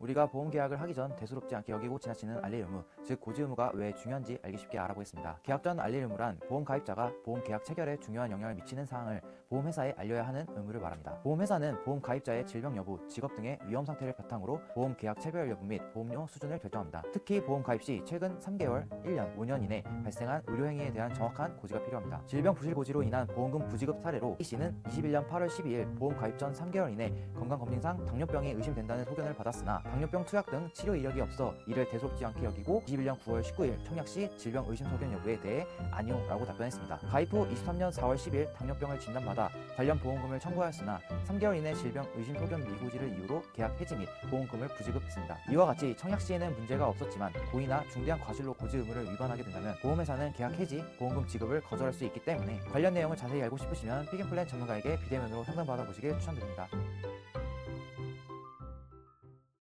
우리가 보험 계약을 하기 전 대수롭지 않게 여기고 지나치는 알릴 의무, 즉 고지 의무가 왜 중요한지 알기 쉽게 알아보겠습니다. 계약 전 알릴 의무란 보험 가입자가 보험 계약 체결에 중요한 영향을 미치는 사항을 보험회사에 알려야 하는 의무를 말합니다. 보험회사는 보험 가입자의 질병 여부, 직업 등의 위험 상태를 바탕으로 보험 계약 체결 여부 및 보험료 수준을 결정합니다. 특히 보험 가입 시 최근 3개월, 1년, 5년 이내 발생한 의료 행위에 대한 정확한 고지가 필요합니다. 질병 부실 고지로 인한 보험금 부지급 사례로 A 씨는 21년 8월 12일 보험 가입 전 3개월 이내 건강검진상 당뇨병이 의심된다는 소견을 받았으나 당뇨병 투약 등 치료 이력이 없어 이를 대수롭지 않게 여기고 21년 9월 19일 청약시 질병 의심 소견 여부에 대해 아니오라고 답변했습니다. 가입 후 23년 4월 10일 당뇨병을 진단받아 관련 보험금을 청구하였으나 3개월 이내 질병 의심 소견 미고지를 이유로 계약 해지 및 보험금을 부지급했습니다. 이와 같이 청약 시에는 문제가 없었지만 고의나 중대한 과실로 고지 의무를 위반하게 된다면 보험회사는 계약 해지, 보험금 지급을 거절할 수 있기 때문에 관련 내용을 자세히 알고 싶으시면 피겐플랜 전문가에게 비대면으로 상담받아 보시길 추천드립니다.